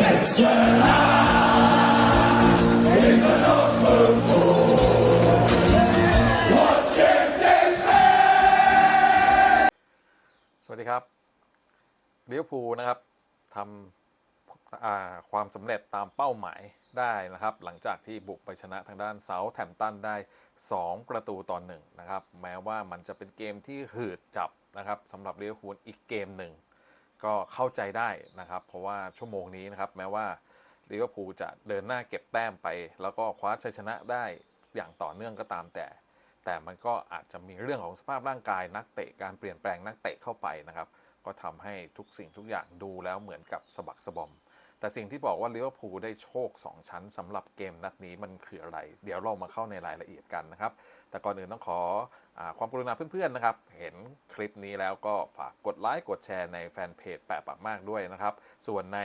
สวัสดีครับลิเวอร์พูลนะครับทำความสำเร็จตามเป้าหมายได้นะครับ หลังจากที่บุกไปชนะทางด้านเซาแทมตันได้ 2 ประตูต่อหนึ่งนะครับ แม้ว่ามันจะเป็นเกมที่หืดจับนะครับสำหรับลิเวอร์พูลอีกเกมหนึ่ง ก็เข้าใจได้นะครับ เพราะว่าชั่วโมงนี้นะครับแม้ว่าลิเวอร์พูลจะเดินหน้าเก็บแต้มไป แล้วก็คว้าชัยชนะได้อย่างต่อเนื่องก็ตามแต่ แต่มันก็อาจจะมีเรื่องของสภาพร่างกายนักเตะการเปลี่ยนแปลงนักเตะเข้าไปนะครับ ก็ทำให้ทุกสิ่งทุกอย่างดูแล้วเหมือนกับสะบักสะบอม แต่สิ่งที่บอกว่าลิเวอร์พูลได้โชค 2 ชั้นสำหรับเกมนัดนี้มันคืออะไร เดี๋ยวเรามาเข้าในรายละเอียดกันนะครับ แต่ก่อนอื่นต้องขออความกรุณาเพื่อนๆนะครับ เห็นคลิปนี้แล้วก็ฝากกดไลค์กดแชร์ในแฟนเพจแปะปากมากด้วยนะครับ ส่วนใน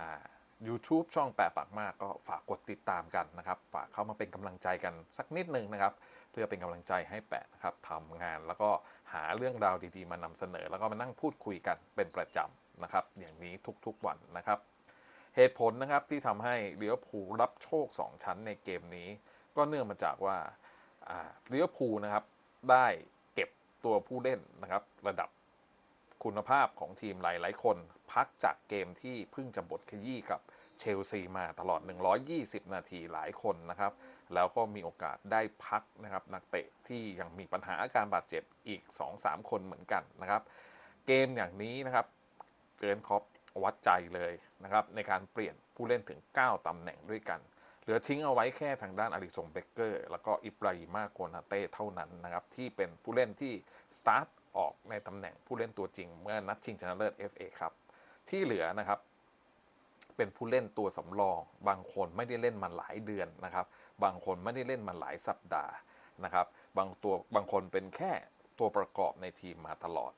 อ่า YouTube ช่องแปะปากมากก็ฝากกดติดตามกันนะครับ ฝากเข้ามาเป็นกำลังใจกันสักนิดนึงนะครับ เพื่อเป็นกำลังใจให้แปะนะครับทำงานแล้วก็หาเรื่องราวดีๆ มานำเสนอ แล้วก็มานั่งพูดคุยกันเป็นประจำนะครับ อย่างนี้ทุกๆวันนะครับ เหตุผลนะครับที่ทำให้ลิเวอร์พูลรับโชค 2 ชั้นในเกมนี้ ก็เนื่องมาจากว่าลิเวอร์พูลนะครับได้เก็บตัวผู้เล่นนะครับระดับคุณภาพของทีมหลายๆคน พักจากเกมที่เพิ่งจะบทขยี้กับเชลซีมาตลอด 120 นาทีหลายคนนะครับ แล้วก็มีโอกาสได้พักนะครับนักเตะที่ยังมีปัญหาอาการบาดเจ็บอีก 2-3 คนเหมือนกันนะครับ เกมอย่างนี้นะครับเจอร์นคอป วัดใจเลยนะครับในการเปลี่ยนผู้เล่นถึง 9ตำแหน่งด้วยกัน เหลือทิ้งเอาไว้แค่ทางด้านอาริสงเบเกอร์ แล้วก็อิบราฮิมาโกนาเต้เท่านั้นนะครับที่เป็นผู้เล่นที่สตาร์ทออกในตำแหน่งผู้เล่นตัวจริง เมื่อนัดชิงชนะเลิศ FA ครับที่เหลือนะครับเป็นผู้เล่นตัวสำรอง บางคนไม่ได้เล่นมาหลายเดือนนะครับ บางคนไม่ได้เล่นมาหลายสัปดาห์นะครับ บางตัวบางคนเป็นแค่ตัวประกอบในทีมมาตลอด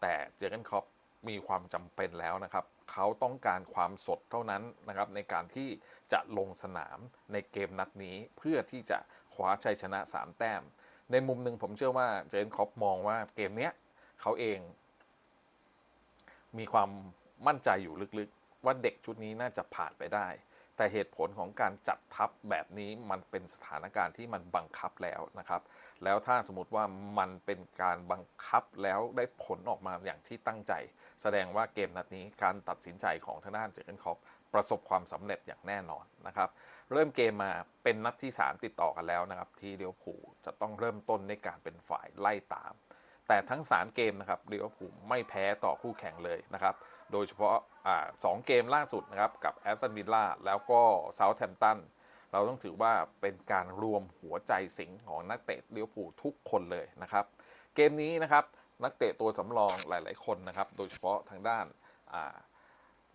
แต่เจอร์เกนคอป มีความจำเป็นแล้วนะครับ เขาต้องการความสดเท่านั้นนะครับในการที่จะลงสนามในเกมนัดนี้เพื่อที่จะคว้าชัยชนะ 3 แต้ม ในมุมหนึ่งผมเชื่อว่าเจนค็อปมองว่าเกมเนี้ยเขาเอง มีความมั่นใจอยู่ลึกๆ ว่าเด็กชุดนี้น่าจะผ่านไปได้ แต่เหตุผลของการจัดทัพแบบนี้มันเป็นสถานการณ์ที่มันบังคับแล้วนะครับ แล้วถ้าสมมติว่ามันเป็นการบังคับแล้วได้ผลออกมาอย่างที่ตั้งใจ แสดงว่าเกมนัดนี้การตัดสินใจของทางด้านเจอร์เกนคอปประสบความสำเร็จอย่างแน่นอนนะครับ เริ่มเกมมาเป็นนัดที่ 3 ติดต่อกันแล้วนะครับ ที่เดียวผูจะต้องเริ่มต้นในการเป็นฝ่ายไล่ตาม แต่ทั้ง 3 เกมนะครับลิเวอร์พูลไม่แพ้ต่อคู่แข่งเลยนะครับ โดยเฉพาะสองเกมล่าสุดนะครับ กับแอสตันวิลล่าแล้วก็เซาท์แ m ม t ตันเราต้องถือว่าเป็นการรวมหัวใจสิงของนักเตะลิเวอร์พูลทุกคนเลยนะครับ เกมนี้นะครับนักเตะตัวสำรองหลาย ๆ คนนะครับ โดยเฉพาะทางด้าน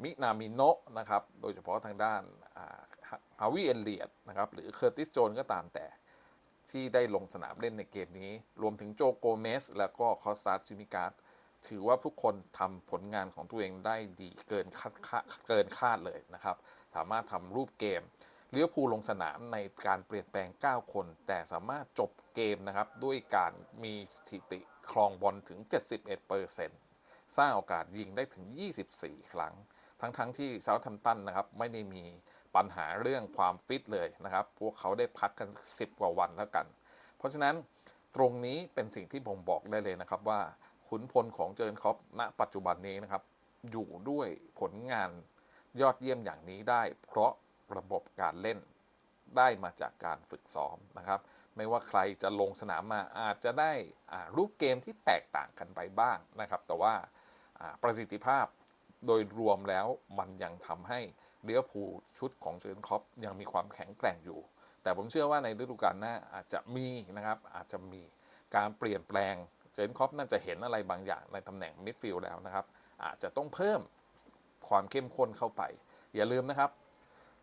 มินามิโนะนะครับ โดยเฉพาะทางด้านฮาวิเอเลียดนะครับ หรือเคอร์ติสโจนก็ตามแต่ ที่ได้ลงสนามเล่นในเกมนี้ รวมถึงโจโกเมส แล้วก็คอสตาร์ซิมิการ์ดถือว่าทุกคนทำผลงานของตัวเองได้ดีเกินคาดเกินคาดเลยนะครับ สามารถทำรูปเกมเลี้ยวภูลลงสนามในการเปลี่ยนแปลง 9 คน แต่สามารถจบเกมนะครับ ด้วยการมีสถิติครองบอลถึง 71%สร้างโอกาสยิงได้ถึง 24 ครั้ง ทั้งๆทที่เซาท์แ m มตันนะครับไม่ได้มีปัญหาเรื่องความฟิตเลยนะครับ พวกเขาได้พักกัน 10 กว่าวันแล้วกัน เพราะฉะนั้นตรงนี้เป็นสิ่งที่ผมบอกได้เลยนะครับว่าขุนพลของเจอร์นคอปณปัจจุบันนี้นะครับ อยู่ด้วยผลงานยอดเยี่ยมอย่างนี้ได้ เพราะระบบการเล่นได้มาจากการฝึกซ้อมนะครับ ไม่ว่าใครจะลงสนามมาอาจจะได้รูปเกมที่แตกต่างกันไปบ้างนะครับ แต่ว่าประสิทธิภาพ โดยรวมแล้วมันยังทำให้เลี้ยวภูชุดของเจอร์นคอปยังมีความแข็งแกร่งอยู่ แต่ผมเชื่อว่าในฤดูกาลหน้าอาจจะมีนะครับอาจจะมีการเปลี่ยนแปลงเจนคอปน่าจะเห็นอะไรบางอย่างในตำแหน่งมิดฟิลด์แล้วนะครับ อาจจะต้องเพิ่มความเข้มข้นเข้าไป อย่าลืมนะครับ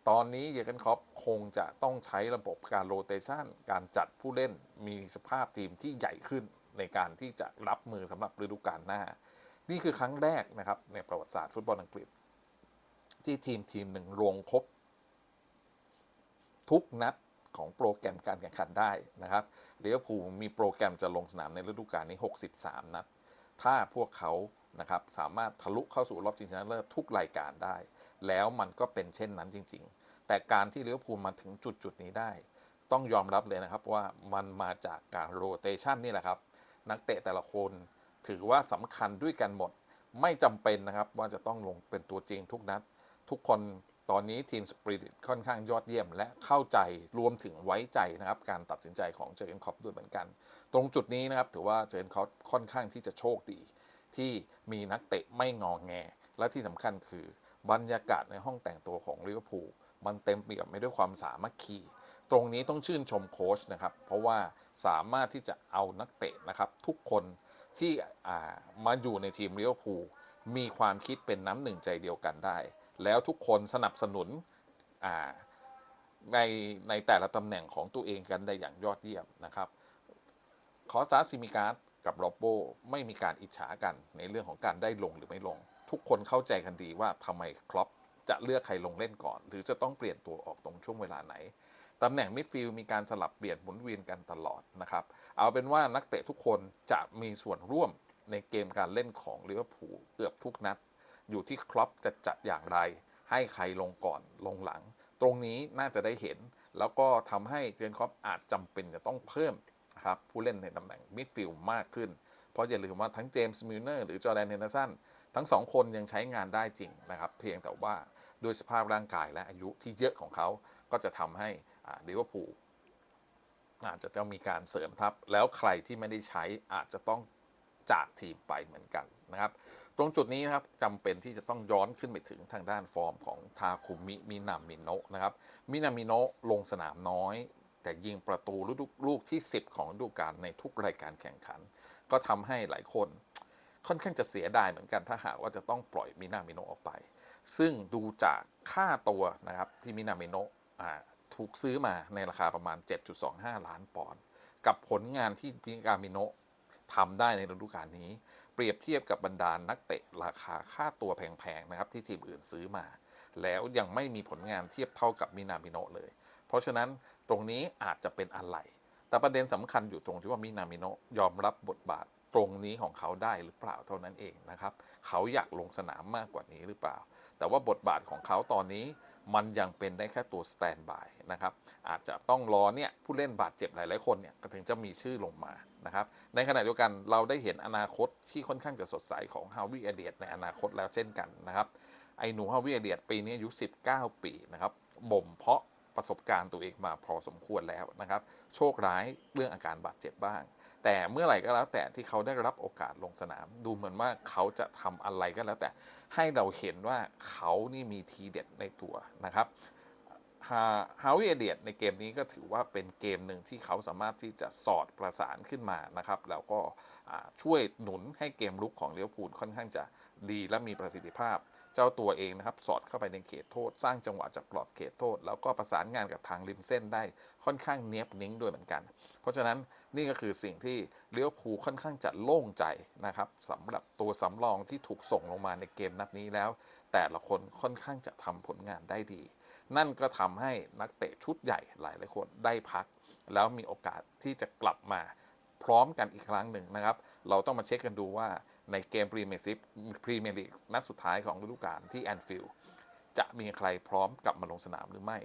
ตอนนี้เยอร์เกนคอปคงจะต้องใช้ระบบการโรเตชันการจัดผู้เล่นมีสภาพทีมที่ใหญ่ขึ้นในการที่จะรับมือสำหรับฤดูกาลหน้า นี่คือครั้งแรกนะครับในประวัติศาสตร์ฟุตบอลอังกฤษ ที่ทีมทีมหนึ่งรวงครบ ทุกนัดของโปรแกรมการแข่งขันได้นะครับลิเวอร์พูลมีโปรแกรมจะลงสนามในฤดูกาลนี้ 63 นัด ถ้าพวกเขานะครับสามารถทะลุเข้าสู่รอบชิงชนะเลิศทุกรายการได้ แล้วมันก็เป็นเช่นนั้นจริง ๆ แต่การที่ลิเวอร์พูลมาถึงจุดจุดนี้ได้ ต้องยอมรับเลยนะครับว่ามันมาจากการโรเตชันนี่แหละครับ นักเตะแต่ละคน ถือว่าสำคัญด้วยกันหมด ไม่จำเป็นนะครับว่าจะต้องลงเป็นตัวจริงทุกนัด ทุกคนตอนนี้ทีมสปริตค่อนข้างยอดเยี่ยม และเข้าใจรวมถึงไว้ใจนะครับ การตัดสินใจของเจอร์เกนคอปด้วยเหมือนกัน ตรงจุดนี้นะครับถือว่าเจอร์เกนคอปค่อนข้างที่จะโชคดี ที่มีนักเตะไม่งองแง และที่สำคัญคือบรรยากาศในห้องแต่งตัวของลิเวอร์พูลมันเต็มไปกับไปด้วยความสามัคคี ตรงนี้ต้องชื่นชมโค้ชนะครับ เพราะว่าสามารถที่จะเอานักเตะนะครับ ทุกคน ที่มาอยู่ในทีมลิเวอร์พูมีความคิดเป็นน้ำหนึ่งใจเดียวกันได้ แล้วทุกคนสนับสนุนในในแต่ละตำแหน่งของตัวเองกันได้อย่างยอดเยี่ยมนะครับคอสตาซิมิการ์ดกับโรโบไม่มีการอิจฉากันในเรื่องของการได้ลงหรือไม่ลง ทุกคนเข้าใจกันดีว่าทำไมครอปจะเลือกใครลงเล่นก่อน หรือจะต้องเปลี่ยนตัวออกตรงช่วงเวลาไหน ตำแหน่งมิดฟิลด์มีการสลับเปลี่ยนหมุนเวียนกันตลอดนะครับ เอาเป็นว่านักเตะทุกคนจะมีส่วนร่วมในเกมการเล่นของลิเวอร์พูลเกือบทุกนัด อยู่ที่ครอปจะจัดอย่างไร ให้ใครลงก่อนลงหลัง ตรงนี้น่าจะได้เห็น แล้วก็ทำให้เจนครอปอาจจำเป็นจะต้องเพิ่มครับผู้เล่นในตำแหน่งมิดฟิลด์มากขึ้น เพราะอย่าลืมว่าทั้งเจมส์มิลเนอร์หรือจอร์แดนเฮนเดอร์สันทั้งสองคนยังใช้งานได้จริงนะครับ เพียงแต่ว่าด้วยสภาพร่างกายและอายุที่เยอะของเขาก็จะทำให้ ลิเวอร์พูลอาจจะต้องมีการเสริมทัพ แล้วใครที่ไม่ได้ใช้อาจจะต้องจากทีมไปเหมือนกันนะครับ ตรงจุดนี้นะครับจำเป็นที่จะต้องย้อนขึ้นไปถึงทางด้านฟอร์มของทาคุมิมินามิโนะนะครับมินามิโนะลงสนามน้อย แต่ยิงประตูลูกที่ 10 ของฤดูกาลในทุกรายการแข่งขัน ก็ทำให้หลายคนค่อนข้างจะเสียดายเหมือนกันถ้าหากว่าจะต้องปล่อยมินามิโนะออกไป ซึ่งดูจากค่าตัวนะครับที่มินามิโนะ ถูกซื้อมาในราคาประมาณ 7.25 ล้านปอนด์กับผลงานที่มินามิโนะทำได้ในฤดูกาลนี้ เปรียบเทียบกับบรรดานักเตะราคาค่าตัวแพงๆนะครับที่ทีมอื่นซื้อมา แล้วยังไม่มีผลงานเทียบเท่ากับมินามิโนะเลย เพราะฉะนั้นตรงนี้อาจจะเป็นอะไร แต่ประเด็นสำคัญอยู่ตรงที่ว่ามินามิโนะยอมรับบทบาทตรงนี้ของเขาได้หรือเปล่าเท่านั้นเองนะครับ เขาอยากลงสนามมากกว่านี้หรือเปล่า แต่ว่าบทบาทของเขาตอนนี้ มันยังเป็นได้แค่ตัวสแตนบายนะครับอาจจะต้องรอเนี่ยผู้เล่นบาดเจ็บหลาย ๆ คนเนี่ยก็ถึงจะมีชื่อลงมานะครับในขณะเดียวกันเราได้เห็นอนาคตที่ค่อนข้างจะสดใสของฮาวิเอเดียในอนาคตแล้วเช่นกันนะครับไอ้หนูฮาวิเอเดียปีนี้อายุ 19 ปีนะครับบ่มเพาะประสบการณ์ตัวเองมาพอสมควรแล้วนะครับ โชคร้ายเรื่องอาการบาดเจ็บบ้าง แต่เมื่อไหร่ก็แล้วแต่ที่เขาได้รับโอกาสลงสนาม ดูเหมือนว่าเขาจะทำอะไรก็แล้วแต่ ให้เราเห็นว่าเขานี่มีทีเด็ดในตัวนะครับฮาวิเอเดียในเกมนี้ก็ถือว่าเป็นเกมหนึ่งที่เขาสามารถที่จะสอดประสานขึ้นมานะครับ แล้วก็ช่วยหนุนให้เกมลุกของเลี้ยวพูลค่อนข้างจะดีและมีประสิทธิภาพ เจ้าตัวเองนะครับ สอดเข้าไปในเขตโทษ สร้างจังหวะจากกรอบเขตโทษ แล้วก็ประสานงานกับทางริมเส้นได้ค่อนข้างเนียบนิ้งด้วยเหมือนกัน เพราะฉะนั้นนี่ก็คือสิ่งที่เลี้ยวภูค่อนข้างจะโล่งใจนะครับสำหรับตัวสำรองที่ถูกส่งลงมาในเกมนัดนี้แล้ว แต่ละคนค่อนข้างจะทำผลงานได้ดี นั่นก็ทำให้นักเตะชุดใหญ่หลายหลายคนได้พัก แล้วมีโอกาสที่จะกลับมาพร้อมกันอีกครั้งหนึ่งนะครับ เราต้องมาเช็คกันดูว่า ในเกมพรีเมียร์ซิพรีเมียร์ลีกนัดสุดท้ายของฤดูกาลที่แอนฟิลด์จะมีใครพร้อมกลับมาลงสนามหรือไม่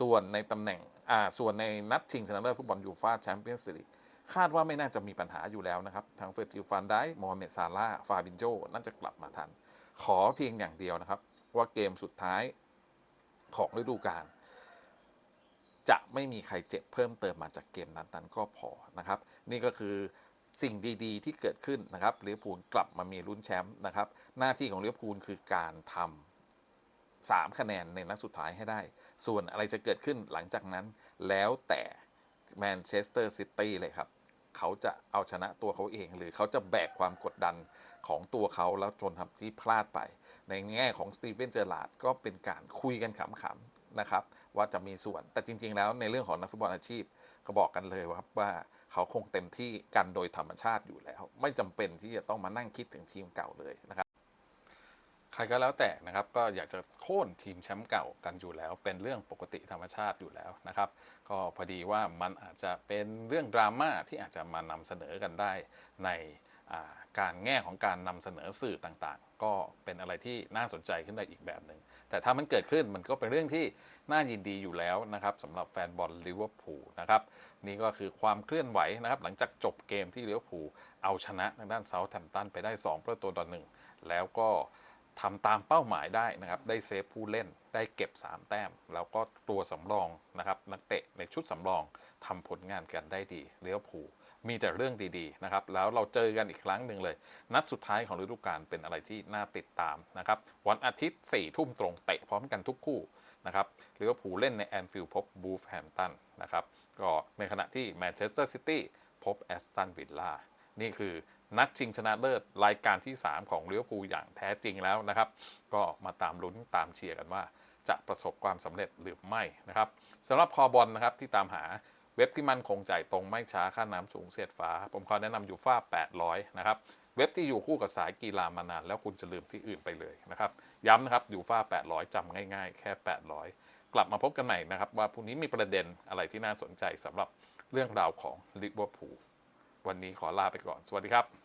ส่วนในตำแหน่งอ่าส่วนในนัดชิงชนะเลิศฟุตบอลยูฟ่าแชมเปี้ยนส์ลีกคาดว่าไม่น่าจะมีปัญหาอยู่แล้วนะครับ ทางเฟอร์จิลฟานไดโมฮัมเหม็ดซาลาฟาบินโจน่าจะกลับมาทัน ขอเพียงอย่างเดียวนะครับ ว่าเกมสุดท้ายของฤดูกาลจะไม่มีใครเจ็บเพิ่มเติมมาจากเกมนั้นๆก็พอนะครับ นี่ก็คือ สิ่งดีๆ ที่เกิดขึ้นนะครับลิเวอร์พูลกลับมามีลุ้นแชมป์นะครับ หน้าที่ของลิเวอร์พูลคือการทำสามคะแนนในนัดสุดท้ายให้ได้ ส่วนอะไรจะเกิดขึ้นหลังจากนั้น แล้วแต่แมนเชสเตอร์ซิตี้เลยครับ เขาจะเอาชนะตัวเขาเอง หรือเขาจะแบกความกดดันของตัวเขาแล้วจนทำที่พลาดไป ในแง่ของสตีเฟนเจอร์ลาดก็เป็นการคุยกันขำๆนะครับ ว่าจะมีส่วนแต่จริง ๆ แล้วในเรื่องของนักฟุตบอลอาชีพก็บอกกันเลยว่าว่า เขาคงเต็มที่กันโดยธรรมชาติอยู่แล้ว ไม่จำเป็นที่จะต้องมานั่งคิดถึงทีมเก่าเลยนะครับ ใครก็แล้วแต่นะครับ ก็อยากจะโค่นทีมแชมป์เก่ากันอยู่แล้ว เป็นเรื่องปกติธรรมชาติอยู่แล้วนะครับ ก็พอดีว่ามันอาจจะเป็นเรื่องดราม่าที่อาจจะมานำเสนอกันได้ในการแง่ของการนำเสนอสื่อต่างๆ ก็เป็นอะไรที่น่าสนใจขึ้นได้อีกแบบหนึ่ง แต่ถ้ามันเกิดขึ้นมันก็เป็นเรื่องที่น่ายินดีอยู่แล้วนะครับสำหรับแฟนบอลลิเวอร์พูลนะครับนี่ก็คือความเคลื่อนไหวนะครับ หลังจากจบเกมที่ลิเวอร์พูลเอาชนะทางด้านเซาท์แ m ม t ตันไปได้ 2 ประตูต่อหนึ่งแล้วก็ทำตามเป้าหมายได้นะครับ ได้เซฟผู้เล่นได้เก็บ 3 แต้ม แล้วก็ตัวสำรองนะครับ นักเตะในชุดสำรองทำผลงานกันได้ดีลิเวอร์พูล มีแต่เรื่องดีๆนะครับแล้วเราเจอกันอีกครั้งหนึ่งเลย นัดสุดท้ายของฤดูกาลเป็นอะไรที่น่าติดตามนะครับวันอาทิตย์4ี่ทุ่มตรงเตะพร้อมกันทุกคู่นะครับลิเวอร์พูลเล่นในแอนฟิลด์พบบูฟแฮมตันนะครับก็ในขณะที่แมนเชสเตอร์ซิตี้พบแอสตันวิลล่านี่คือนัดชิงชนะเลิศรายการที่ 3 ของลิเวอร์พูลอย่างแท้จริงแล้วนะครับ ก็มาตามลุ้นตามเชียร์กันว่า จะประสบความสำเร็จหรือไม่นะครับสำหรับคอบอลนะครับที่ตามหา เว็บที่มันคงจ่ายตรงไม่ช้าค่าน้ำสูงเสียดฟ้า ผมขอแนะนำยูฟ่า800 นะครับ เว็บที่อยู่คู่กับสายกีฬามานาน แล้วคุณจะลืมที่อื่นไปเลยนะครับ ย้ำนะครับอยู่ฟ้า 800 จำง่ายๆ แค่ 800 กลับมาพบกันใหม่นะครับ ว่าพรุ่งนี้มีประเด็นอะไรที่น่าสนใจสำหรับเรื่องราวของลิเวอร์พูลวันนี้ขอลาไปก่อน สวัสดีครับ